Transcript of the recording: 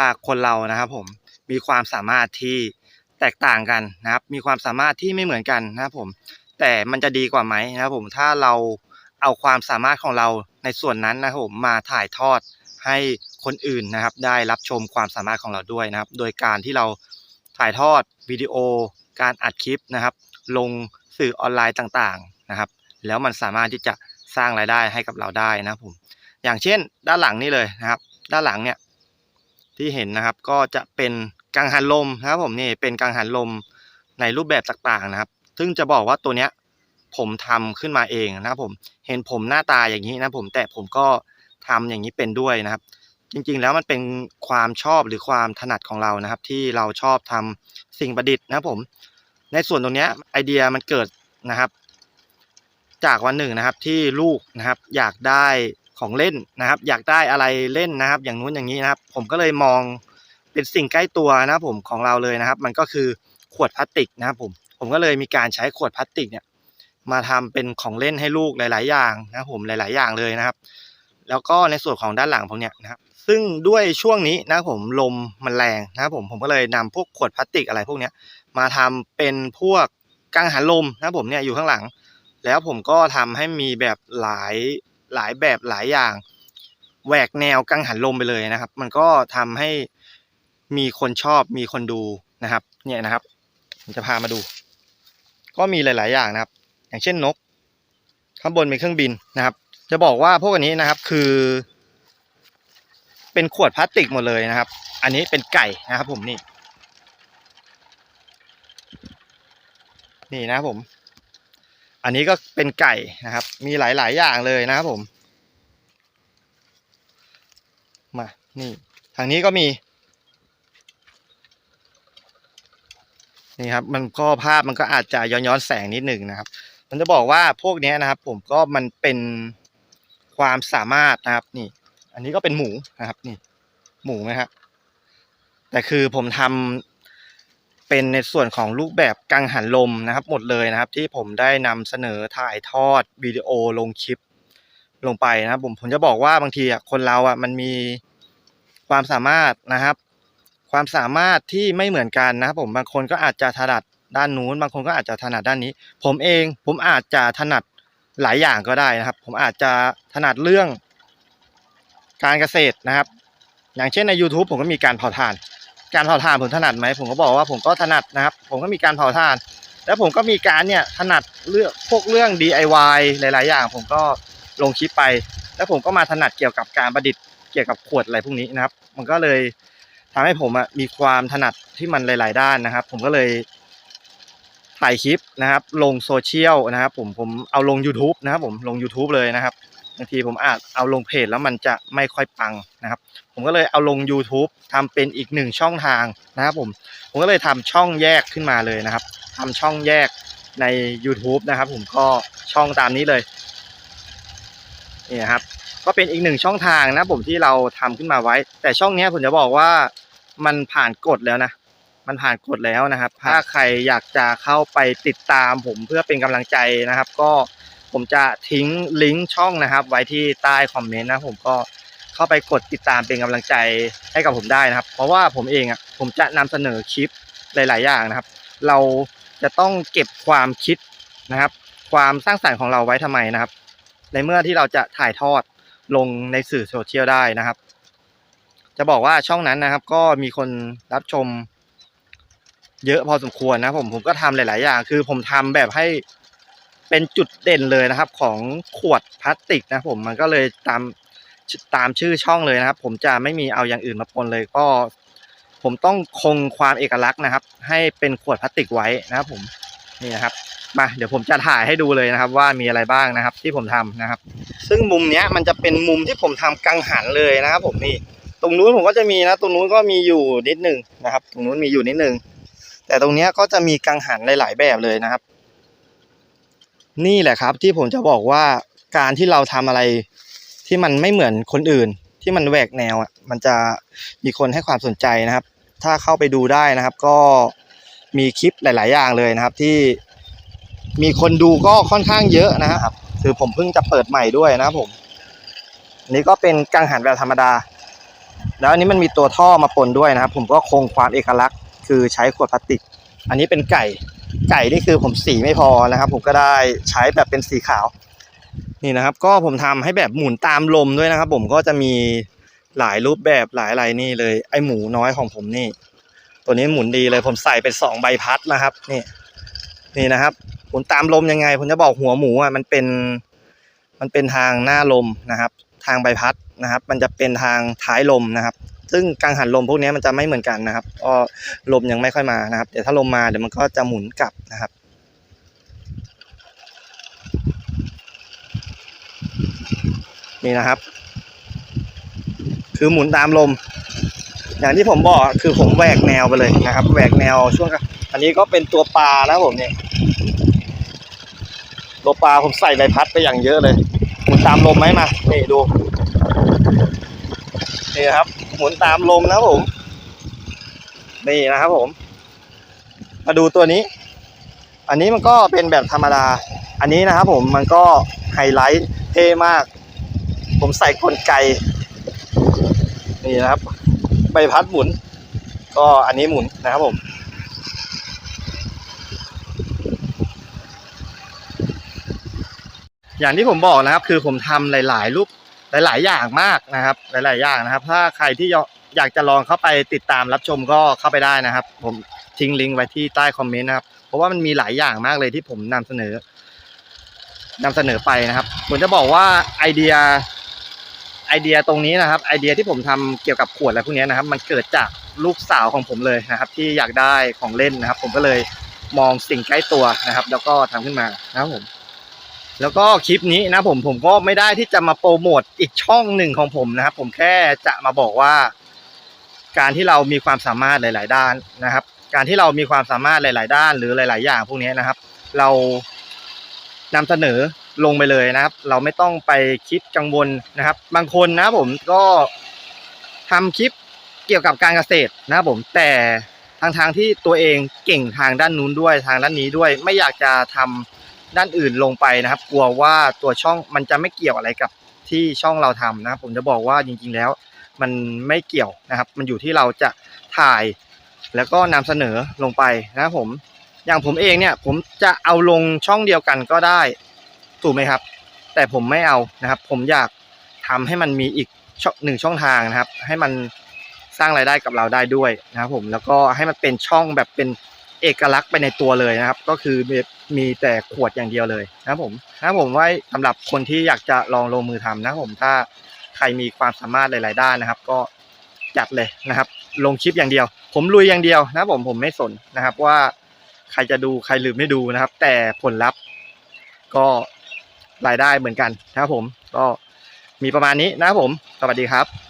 ว่าคนเรานะครับผมมีความสามารถที่แตกต่างกันนะครับ มีความสามารถที่ไม่เหมือนกันนะครับผม แต่มันจะดีกว่าไหมนะครับผมถ้าเราเอาความสามารถของเราในส่วนนั้นนะครับผมมาถ่ายทอดให้คนอื่นนะครับ ได้รับชมความสามารถของเราด้วยนะครับ โดยการที่เราถ่ายทอดวิดีโอ การอัดคลิปนะครับ ลงสื่อออนไลน์ต่างๆนะครับ แล้วมันสามารถที่จะสร้างรายได้ให้กับเราได้นะครับผม อย่างเช่น ด้านหลังนี่เลยนะครับ ด้านหลังเนี่ย ที่เห็นนะครับก็จะเป็นกังหันลมนะครับผมนี่เป็นกังหันลมในรูปแบบต่างๆนะครับ ซึ่งจะบอกว่าตัวเนี้ยผมทำขึ้นมาเองนะครับผมเห็นผมหน้าตาอย่างนี้นะผมแต่ผมก็ทำอย่างนี้เป็นด้วยนะครับ จริงๆแล้วมันเป็นความชอบหรือความถนัดของเรานะครับ ที่เราชอบทำสิ่งประดิษฐ์นะครับผม ในส่วนตรงเนี้ยไอเดียมันเกิดนะครับ จากวันหนึ่งนะครับที่ลูกนะครับ อยากได้ ของเล่นนะครับ อยากได้อะไรเล่นนะครับ อย่างนู้นอย่างนี้นะครับ ผมก็เลยมองเป็นสิ่งใกล้ตัวนะครับผมของเราเลยนะครับ มันก็คือขวดพลาสติกนะครับผมผมก็เลยมีการใช้ขวดพลาสติกเนี่ยมาทำเป็นของเล่นให้ลูกหลาย ๆ อย่างนะผมหลาย ๆ อย่างเลยนะครับ แล้วก็ในส่วนของด้านหลังผมเนี่ยนะครับ ซึ่งด้วยช่วงนี้นะผมลมมันแรงนะครับผมผมก็เลยนำพวกขวดพลาสติกอะไรพวกเนี้ยมาทำเป็นพวกกังหันลมนะผมเนี่ยอยู่ข้างหลัง แล้วผมก็ทำให้มีแบบหลาย หลายแบบหลายอย่างแหวกแนวกังหันลมไปเลยนะครับ มันก็ทำให้มีคนชอบมีคนดูนะครับ เนี่ยนะครับผมจะพามาดู ก็มีหลาย ๆ อย่างนะครับ อย่างเช่นนก ข้างบนเป็นเครื่องบินนะครับ จะบอกว่าพวกอันนี้นะครับคือ เป็นขวดพลาสติกหมดเลยนะครับ อันนี้เป็นไก่นะครับ ผมนี่ นี่นะครับผม อันนี้ก็เป็นไก่นะครับ มีหลายๆอย่างเลยนะครับผม มา นี่ทางนี้ก็มี นี่ครับ มันก็ภาพมันก็อาจจะย้อนย้อนแสงนิดหนึ่งนะครับ มันจะบอกว่าพวกนี้นะครับ ผมก็มันเป็นความสามารถนะครับ นี่ อันนี้ก็เป็นหมูนะครับ นี่ หมูไหมครับแต่คือผมทำ เป็นในส่วนของรูปแบบกังหันลมนะครับ หมดเลยนะครับ ที่ผมได้นำเสนอถ่ายทอดวิดีโอลงคลิปลงไปนะครับผมผมจะบอกว่าบางทีอะคนเราอะมันมีความสามารถนะครับ ความสามารถที่ไม่เหมือนกันนะครับ ผมบางคนก็อาจจะถนัดด้านนู้น บางคนก็อาจจะถนัดด้านนี้ ผมเองผมอาจจะถนัดหลายอย่างก็ได้นะครับ ผมอาจจะถนัดเรื่องการเกษตรนะครับ อย่างเช่นใน YouTube ผมก็มีการเผาถ่าน การเผาถ่านผมถนัดไหมผมก็บอกว่าผมก็ถนัดนะครับ ผมก็มีการเผาถ่าน แล้วผมก็มีการเนี่ยถนัดเรื่องพวกเรื่อง DIY หลาย ๆ อย่าง ผมก็ลงคลิปไป แล้วผมก็มาถนัดเกี่ยวกับการประดิษฐ์เกี่ยวกับขวดอะไรพวกนี้นะครับ มันก็เลยทำให้ผมอะมีความถนัดที่มันหลาย ๆ ด้านนะครับ ผมก็เลยถ่ายคลิปนะครับ ลงโซเชียลนะครับ ผมผมเอาลง YouTube นะครับ ผมลง YouTube เลยนะครับ บางทีผมอาจเอาลงเพจแล้วมันจะไม่ค่อยปังนะครับ ผมก็เลยเอาลง YouTube ทำเป็นอีกหนึ่งช่องทางนะครับผมผมก็เลยทำช่องแยกขึ้นมาเลยนะครับทำช่องแยกใน YouTube นะครับ ผมก็ช่องตามนี้เลยนี่นะครับก็เป็นอีกหนึ่งช่องทางนะผมที่เราทำขึ้นมาไว้ แต่ช่องเนี้ยผมจะบอกว่ามันผ่านกฎแล้วนะมันผ่านกฎแล้วนะครับ ถ้าใครอยากจะเข้าไปติดตามผมเพื่อเป็นกำลังใจนะครับ ก็ ผมจะทิ้งลิงก์ช่องนะครับ ไว้ที่ใต้คอมเมนต์นะผมก็เข้าไปกดติดตามเป็นกำลังใจให้กับผมได้นะครับ เพราะว่าผมเองอะผมจะนำเสนอคลิปหลาย ๆ อย่างนะครับ เราจะต้องเก็บความคิดนะครับ ความสร้างสรรค์ของเราไว้ทำไมนะครับ ในเมื่อที่เราจะถ่ายทอดลงในสื่อโซเชียลได้นะครับ จะบอกว่าช่องนั้นนะครับ ก็มีคนรับชมเยอะพอสมควรนะผมผมก็ทำหลาย ๆ อย่าง คือผมทำแบบให้ เป็นจุดเด่นเลยนะครับของขวดพลาสติกนะผมมันก็เลยตามตามชื่อช่องเลยนะครับ ผมจะไม่มีเอาอย่างอื่นมาปนเลยก็ ผมต้องคงความเอกลักษณ์นะครับ ให้เป็นขวดพลาสติกไว้นะครับ ผมนี่นะครับมาเดี๋ยวผมจะถ่ายให้ดูเลยนะครับ ว่ามีอะไรบ้างนะครับ ที่ผมทำนะครับ ซึ่งมุมเนี้ยมันจะเป็นมุมที่ผมทำกังหันเลยนะครับ ผมนี่ตรงนู้นผมก็จะมีนะ ตรงนู้นก็มีอยู่นิดหนึ่งนะครับ ตรงนู้นมีอยู่นิดหนึ่งแต่ตรงเนี้ยก็จะมีกังหันหลาย ๆ แบบเลยนะครับ นี่แหละครับที่ผมจะบอกว่าการที่เราทำอะไรที่มันไม่เหมือนคนอื่น ที่มันแหวกแนวอะมันจะมีคนให้ความสนใจนะครับ ถ้าเข้าไปดูได้นะครับ ก็มีคลิปหลาย ๆ อย่างเลยนะครับ ที่มีคนดูก็ค่อนข้างเยอะนะครับคือผมเพิ่งจะเปิดใหม่ด้วยนะครับผมนนี้ก็เป็นกังหันแบบธรรมดา แล้วอันนี้มันมีตัวท่อมาปนด้วยนะครับ ผมก็คงความเอกลักษณ์ คือใช้ขวดพลาสติก อันนี้เป็นไก่ ไก่นี่คือผมสีไม่พอนะครับ ผมก็ได้ใช้แบบเป็นสีขาว นี่นะครับ ก็ผมทำให้แบบหมุนตามลมด้วยนะครับ ผมก็จะมีหลายรูปแบบหลายอะไรนี่เลย ไอหมูน้อยของผมนี่ ตัวนี้หมุนดีเลยผมใส่เป็นสองใบพัดนะครับ นี่นี่นะครับหมุนตามลมยังไง ผมจะบอกหัวหมูอะมันเป็น มันเป็นทางหน้าลมนะครับ ทางใบพัดนะครับ มันจะเป็นทางท้ายลมนะครับ ซึ่งกังหันลมพวกนี้มันจะไม่เหมือนกันนะครับก็ลมยังไม่ค่อยมานะครับเดี๋ยวถ้าลมมาเดี๋ยวมันก็จะหมุนกลับนะครับนี่นะครับ คือหมุนตามลม อย่างที่ผมบอกคือผมแหวกแนวไปเลยนะครับแหวกแนวช่วงอันนี้ก็เป็นตัวปลานะผมเนี่ยตัวปลาผมใส่ใบพัดไปอย่างเยอะเลยหมุนตามลมไหมมานี่ดู นี่ครับ หมุนตามลมนะครับผม นี่นะครับผม มาดูตัวนี้ อันนี้มันก็เป็นแบบธรรมดา อันนี้นะครับผมมันก็ไฮไลท์เท่มาก ผมใส่กลไก นี่นะครับ ใบพัดหมุน ก็อันนี้หมุนนะครับผมอย่างที่ผมบอกนะครับคือผมทำหลาย ๆ รูป หลาย ๆ อย่างมากนะครับ หลาย ๆ อย่างนะครับ ถ้าใครที่อยากจะลองเข้าไปติดตามรับชมก็เข้าไปได้นะครับ ผมทิ้งลิงก์ไว้ที่ใต้คอมเมนต์นะครับ เพราะว่ามันมีหลายอย่างมากเลยที่ผมนำเสนอนำเสนอไปนะครับ ผมจะบอกว่าไอเดียไอเดียตรงนี้นะครับ ไอเดียที่ผมทำเกี่ยวกับขวดอะไรพวกนี้นะครับ มันเกิดจากลูกสาวของผมเลยนะครับ ที่อยากได้ของเล่นนะครับ ผมก็เลยมองสิ่งใกล้ตัวนะครับ แล้วก็ทำขึ้นมานะครับผม แล้วก็คลิปนี้นะผมผมก็ไม่ได้ที่จะมาโปรโมทอีกช่องหนึ่งของผมนะครับ ผมแค่จะมาบอกว่า การที่เรามีความสามารถหลาย ๆ ด้านนะครับ การที่เรามีความสามารถหลาย ๆ ด้านหรือหลาย ๆ อย่างพวกนี้นะครับ เรานำเสนอลงไปเลยนะครับ เราไม่ต้องไปคิดกังวลนะครับ บางคนนะผมก็ทำคลิปเกี่ยวกับการเกษตรนะครับผมแต่ทางทางที่ตัวเองเก่งทางด้านนู้นด้วยทางด้านนี้ด้วย ไม่อยากจะทำ ด้านอื่นลงไปนะครับ กลัวว่าตัวช่องมันจะไม่เกี่ยวอะไรกับที่ช่องเราทำนะครับผมจะบอกว่าจริง ๆ แล้ว มันไม่เกี่ยวนะครับ มันอยู่ที่เราจะถ่ายแล้วก็นำเสนอลงไปนะครับผมอย่างผมเองเนี่ยผมจะเอาลงช่องเดียวกันก็ได้ถูกไหมครับ แต่ผมไม่เอานะครับ ผมอยากทำให้มันมีอีกช่องหนึ่งช่องทางนะครับ ให้มันสร้างรายได้กับเราได้ด้วยนะครับผมแล้วก็ให้มันเป็นช่องแบบเป็น เอกลักษณ์ไปในตัวเลยนะครับ ก็คือมีมีแต่ขวดอย่างเดียวเลยนะผมนะผมไว้สำหรับคนที่อยากจะลองลงมือทำนะผมถ้าใครมีความสามารถหลาย ๆ ด้านนะครับ ก็จัดเลยนะครับ ลงคลิปอย่างเดียว ผมลุยอย่างเดียวนะผมผมไม่สนนะครับ ว่าใครจะดูใครหรือไม่ดูนะครับ แต่ผลลัพธ์ก็รายได้เหมือนกันนะครับผมก็มีประมาณนี้นะครับผม สวัสดีครับ